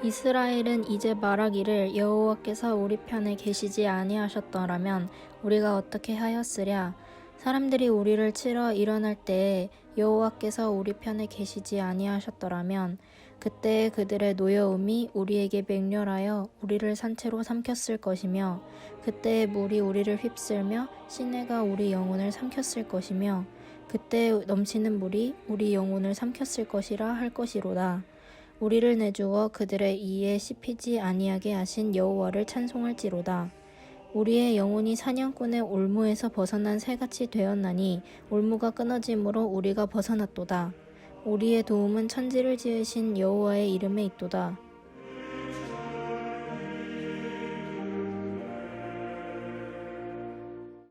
이스라엘은 이제 말하기를 여호와께서 우리 편에 계시지 아니하셨더라면 우리가 어떻게 하였으랴 사람들이 우리를 치러 일어날 때에 여호와께서 우리 편에 계시지 아니하셨더라면 그때 그들의 노여움이 우리에게 맹렬하여 우리를 산채로 삼켰을 것이며 그때 물이 우리를 휩쓸며 시내가 우리 영혼을 삼켰을 것이며 그때 넘치는 물이 우리 영혼을 삼켰을 것이라 할 것이로다. 우리를 내주어 그들의 이에 씹히지 아니하게 하신 여호와를 찬송할지로다. 우리의 영혼이 사냥꾼의 올무에서 벗어난 새같이 되었나니 올무가 끊어짐으로 우리가 벗어났도다. 우리의 도움은 천지를 지으신 여호와의 이름에 있도다.